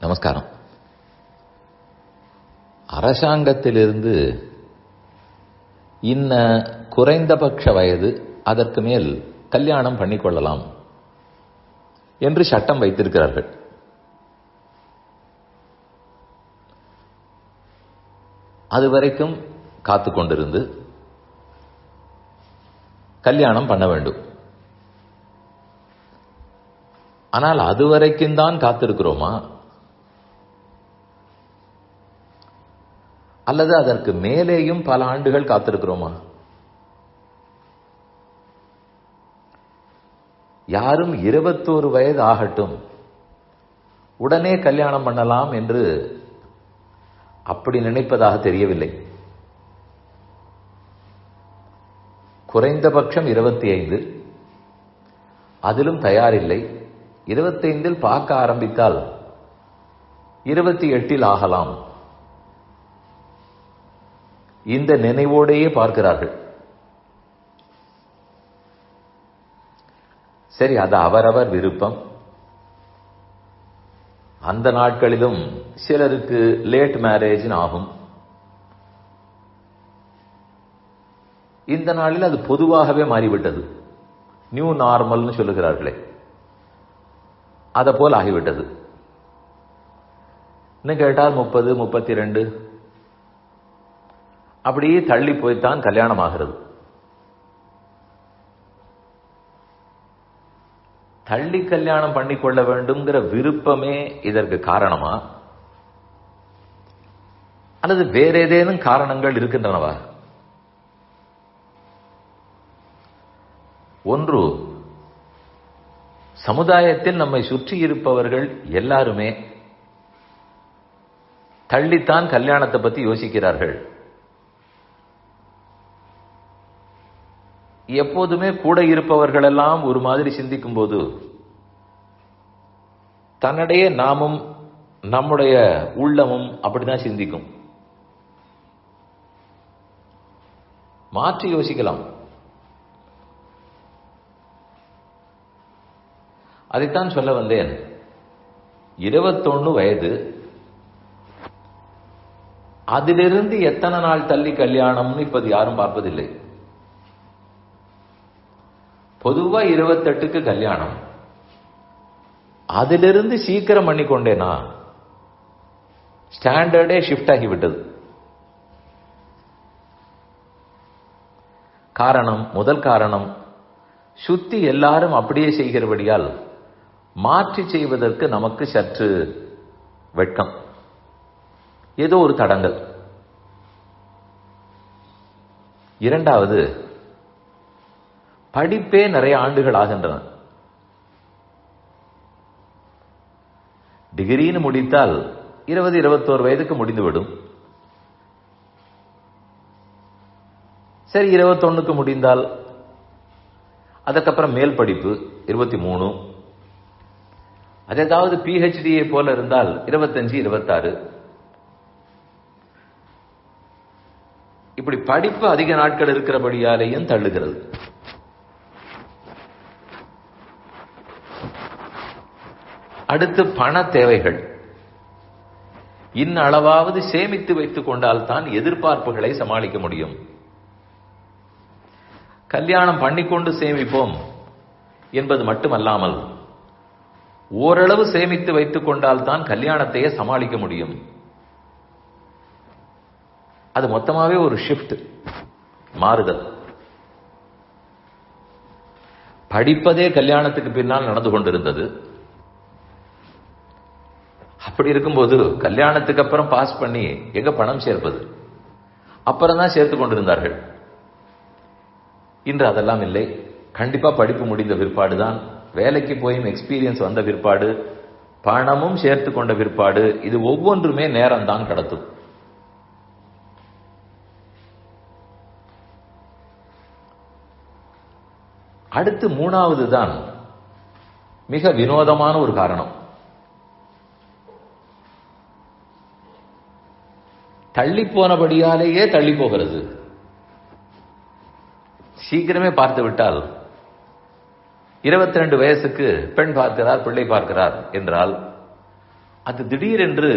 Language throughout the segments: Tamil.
நமஸ்காரம். அரசாங்கத்திலிருந்து இன்ன குறைந்தபட்ச வயது அதற்கு மேல் கல்யாணம் பண்ணிக்கொள்ளலாம் என்று சட்டம் வைத்திருக்கிறார்கள். அதுவரைக்கும் காத்து கொண்டிருந்து கல்யாணம் பண்ண வேண்டும். ஆனால் அதுவரைக்கும் தான் காத்திருக்கிறோமா? அல்லது அதற்கு மேலேயும் பல ஆண்டுகள் காத்திருக்கிறோமா? யாரும் இருபத்தோரு வயது ஆகட்டும் உடனே கல்யாணம் பண்ணலாம் என்று அப்படி நினைப்பதாக தெரியவில்லை. குறைந்தபட்சம் இருபத்தி ஐந்து அதிலும் தயாரில்லை. இருபத்தைந்தில் பார்க்க ஆரம்பித்தால் இருபத்தி எட்டில் ஆகலாம். இந்த நினைவோடையே பார்க்கிறார்கள். சரி அது அவரவர் விருப்பம். அந்த நாட்களிலும் சிலருக்கு லேட் மேரேஜ் ஆகும். இந்த நாளில் அது பொதுவாகவே மாறிவிட்டது. நியூ நார்மல்னு சொல்லுகிறார்களே. அதை போல் ஆகிவிட்டது. இன்னும் கேட்டால் முப்பது முப்பத்தி ரெண்டு? அப்படியே தள்ளி போய்த்தான் கல்யாணம் ஆகிறது தள்ளி கல்யாணம் பண்ணிக்கொள்ள வேண்டும்ங்கிற விருப்பமே இதற்கு காரணமா? அல்லது வேற ஏதேனும் காரணங்கள் இருக்கின்றனவா? ஒன்று சமுதாயத்தில் நம்மை சுற்றி இருப்பவர்கள் எல்லாருமே தள்ளித்தான் கல்யாணத்தை பத்தி யோசிக்கிறார்கள். எப்போதுமே கூட இருப்பவர்கள் எல்லாம் ஒரு மாதிரி சிந்திக்கும் போது தன்னிடையே நாமும் நம்முடைய உள்ளமும் அப்படிதான் சிந்திக்கும். மாற்றி யோசிக்கலாம். அதைத்தான் சொல்ல வந்தேன். இருபத்தொன்னு வயது அதிலிருந்து எத்தனை நாள் தள்ளி கல்யாணம்னு இப்போது யாரும் பார்ப்பதில்லை. பொதுவா இருபத்தெட்டுக்கு கல்யாணம். அதிலிருந்து சீக்கிரம் பண்ணிக்கொண்டேனா? ஸ்டாண்டர்டே ஷிஃப்ட் ஆகிவிட்டது காரணம் முதல் காரணம் சுத்தி எல்லாரும் அப்படியே செய்கிறபடியால் மாற்றி செய்வதற்கு நமக்கு சற்று வெட்கம். ஏதோ ஒரு தடங்கள். இரண்டாவது படிப்பே நிறைய ஆண்டுகள் ஆகின்றன. டிகிரின்னு முடித்தால் இருபது இருபத்தோரு வயதுக்கு முடிந்துவிடும். சரி இருபத்தொன்னுக்கு முடிந்தால் அதுக்கப்புறம் மேல் படிப்பு இருபத்தி மூணு அது ஏதாவது பிஹெச்டியை போல இருந்தால் இருபத்தஞ்சு இருபத்தாறு. இப்படி படிப்பு அதிக நாட்கள் இருக்கிறபடியாலேயும் தள்ளுகிறது. அடுத்து பண தேவைகள். இன்னளவாவது சேமித்து வைத்துக் கொண்டால் தான் எதிர்பார்ப்புகளை சமாளிக்க முடியும். கல்யாணம் பண்ணிக்கொண்டு சேமிப்போம் என்பது மட்டுமல்லாமல் ஓரளவு சேமித்து வைத்துக் கொண்டால் தான் கல்யாணத்தையே சமாளிக்க முடியும். அது மொத்தமாவே ஒரு ஷிஃப்ட் மாறுதல். படிப்பதே கல்யாணத்துக்கு பின்னால் நடந்து கொண்டிருந்தது. அப்படி இருக்கும்போது கல்யாணத்துக்கு அப்புறம் பாஸ் பண்ணி எங்க பணம் சேர்ப்பது? அப்புறம் தான் சேர்த்து கொண்டிருந்தார்கள். இன்று அதெல்லாம் இல்லை. கண்டிப்பா படிப்பு முடிந்த பிற்பாடு தான். வேலைக்கு போயும் எக்ஸ்பீரியன்ஸ் வந்த பிற்பாடு பணமும் சேர்த்து கொண்ட பிற்பாடு இது ஒவ்வொன்றுமே நேரம் தான் கடத்தும். அடுத்து மூணாவது தான் மிக வினோதமான ஒரு காரணம். தள்ளி போனபடியாலேயே தள்ளி போகிறது சீக்கிரமே பார்த்து விட்டால் இருபத்தி ரெண்டு வயசுக்கு பெண் பார்க்கிறார் பிள்ளை பார்க்கிறார் என்றால் அது திடீரென்று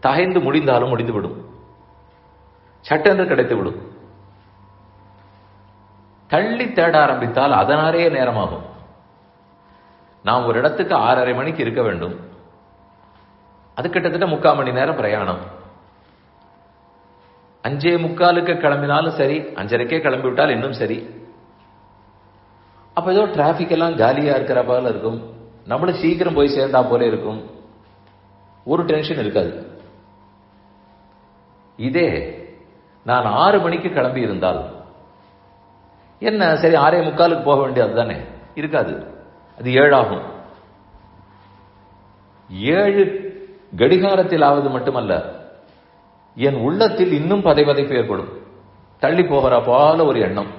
தகைந்து முடிந்தாலும் முடிந்துவிடும். சட்டென்று கிடைத்துவிடும். தள்ளி தேட ஆரம்பித்தால் அதனாலேயே நேரமாகும். நாம் ஒரு இடத்துக்கு ஆறரை மணிக்கு இருக்க வேண்டும். அது கிட்டத்தட்ட முக்கால் மணி நேரம் பிரயாணம். அஞ்சே முக்காலுக்கு கிளம்பினாலும் சரி அஞ்சரைக்கே கிளம்பி விட்டால் இன்னும் சரி. அப்போ ஏதோ டிராஃபிக் எல்லாம் காலியா இருக்கிற போல இருக்கும். நம்மளும் சீக்கிரம் போய் சேர்ந்தா போல இருக்கும். ஒரு டென்ஷன் இருக்காது. இதே நான் ஆறு மணிக்கு கிளம்பி இருந்தால் என்ன சரி ஆறே முக்காலுக்கு போக வேண்டியது தானே? இருக்காது. அது ஏழாகும். ஏழு கடிகாரத்திலாவது மட்டுமல்ல என் உள்ளத்தில் இன்னும் பதைபதைப்பு ஏற்படும். தள்ளி போகிற போல ஒரு எண்ணம்.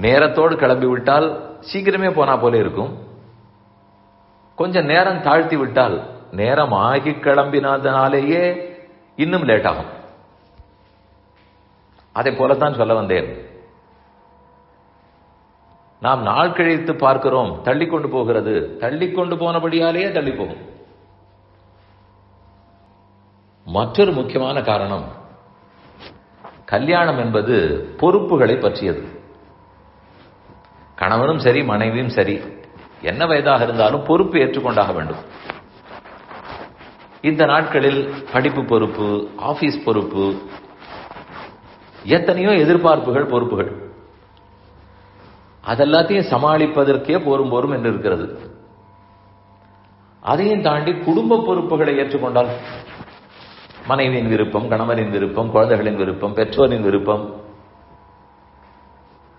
நேரத்தோடு கிளம்பி விட்டால் சீக்கிரமே போனா போல இருக்கும். கொஞ்சம் நேரம் தாழ்த்தி விட்டால் நேரம் ஆகி கிளம்பினதனாலேயே இன்னும் லேட் ஆகும் அதை போலத்தான் சொல்ல வந்தேன். நாம் நாள் கழித்து பார்க்கிறோம் தள்ளி கொண்டு போகிறது. தள்ளி கொண்டு போனபடியாலேயே தள்ளி போகும் மற்றொரு முக்கியமான காரணம் கல்யாணம் என்பது பொறுப்புகளை பற்றியது. கணவனும் சரி மனைவியும் சரி என்ன வயதாக இருந்தாலும் பொறுப்பு ஏற்றுக்கொண்டாக வேண்டும். இந்த நாட்களில் படிப்பு பொறுப்பு ஆபீஸ் பொறுப்பு எத்தனையோ எதிர்பார்ப்புகள் பொறுப்புகள். அதெல்லாத்தையும் சமாளிப்பதற்கே போரும் போரும் என்று இருக்கிறது. அதையும் தாண்டி குடும்ப பொறுப்புகளை ஏற்றுக்கொண்டால் மனைவியின் விருப்பம் கணவனின் விருப்பம் குழந்தைகளின் விருப்பம் பெற்றோரின் விருப்பம்.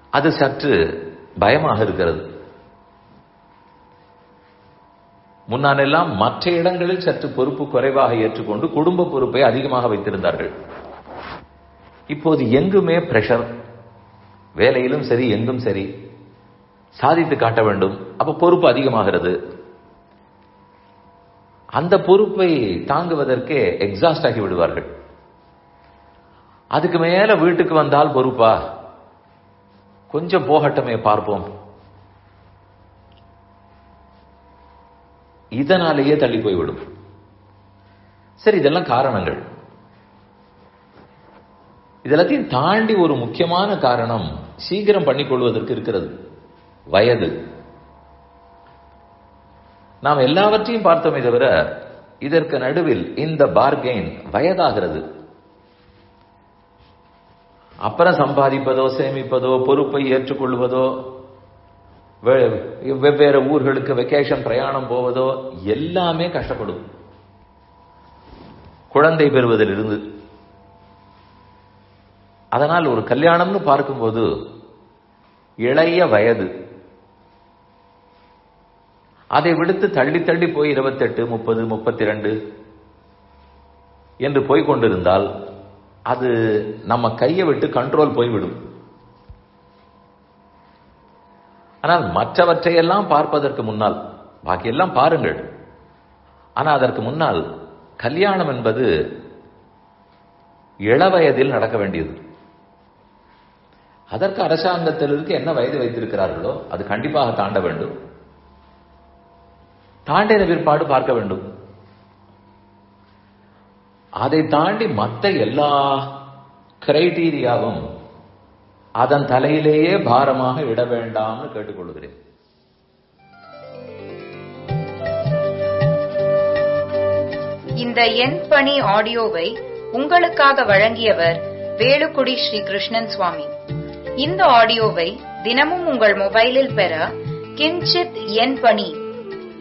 அது சற்று பயமாக இருக்கிறது. முன்னானெல்லாம் மற்ற இடங்களில் சற்று பொறுப்பு குறைவாக ஏற்றுக்கொண்டு குடும்ப பொறுப்பை அதிகமாக வைத்திருந்தார்கள். இப்போது எங்குமே பிரஷர் வேலையிலும் சரி எங்கும் சரி. சாதித்து காட்ட வேண்டும். அப்ப பொறுப்பு அதிகமாகிறது. அந்த பொறுப்பை தாங்குவதற்கே எக்ஸாஸ்ட் ஆகி விடுவார்கள். அதுக்கு மேல வீட்டுக்கு வந்தால் பொறுப்பா? கொஞ்சம் போகட்டமே பார்ப்போம். இதனாலேயே தள்ளி போய்விடும் சரி இதெல்லாம் காரணங்கள். இதெல்லாத்தையும் தாண்டி ஒரு முக்கியமான காரணம் சீக்கிரம் பண்ணிக்கொள்வதற்கு இருக்கிறது. வயது. நாம் எல்லாவற்றையும் பார்த்தோமே தவிர இதற்கு நடுவில் இந்த பார்கெயின் வயதாகிறது. அப்புறம் சம்பாதிப்பதோ சேமிப்பதோ பொறுப்பை ஏற்றுக்கொள்வதோ வெவ்வேறு ஊர்களுக்கு வெக்கேஷன் பிரயாணம் போவதோ எல்லாமே கஷ்டப்படும். குழந்தை பெறுவதிலிருந்து. அதனால் ஒரு கல்யாணம்னு பார்க்கும்போது இளைய வயது. அதை விடுத்து தள்ளி தள்ளி போய் இருபத்தெட்டு முப்பது முப்பத்தி ரெண்டு என்று போய் கொண்டிருந்தால் அது நம்ம கையை விட்டு கண்ட்ரோல் போய்விடும் ஆனால் மற்றவற்றையெல்லாம் பார்ப்பதற்கு முன்னால் பாக்கியெல்லாம் பாருங்கள். ஆனால் அதற்கு முன்னால் கல்யாணம் என்பது இளவயதில் நடக்க வேண்டியது. அதற்கு அரசாங்கத்திலிருக்கு என்ன வயது வைத்திருக்கிறார்களோ அது கண்டிப்பாக தாண்ட வேண்டும். தாண்டின பிற்பாடு பார்க்க வேண்டும். அதை தாண்டி மற்ற எல்லா கிரைட்டீரியாவும் அதன் தலையிலேயே பாரமாக இட வேண்டாம்னு கேட்டுக்கொள்கிறேன். இந்த எண் பணி ஆடியோவை உங்களுக்காக வழங்கியவர் வேலுக்குடி ஸ்ரீ கிருஷ்ணன் சுவாமி. இந்த ஆடியோவை தினமும் உங்கள் மொபைலில் பெற கிஞ்சித் எண் பணி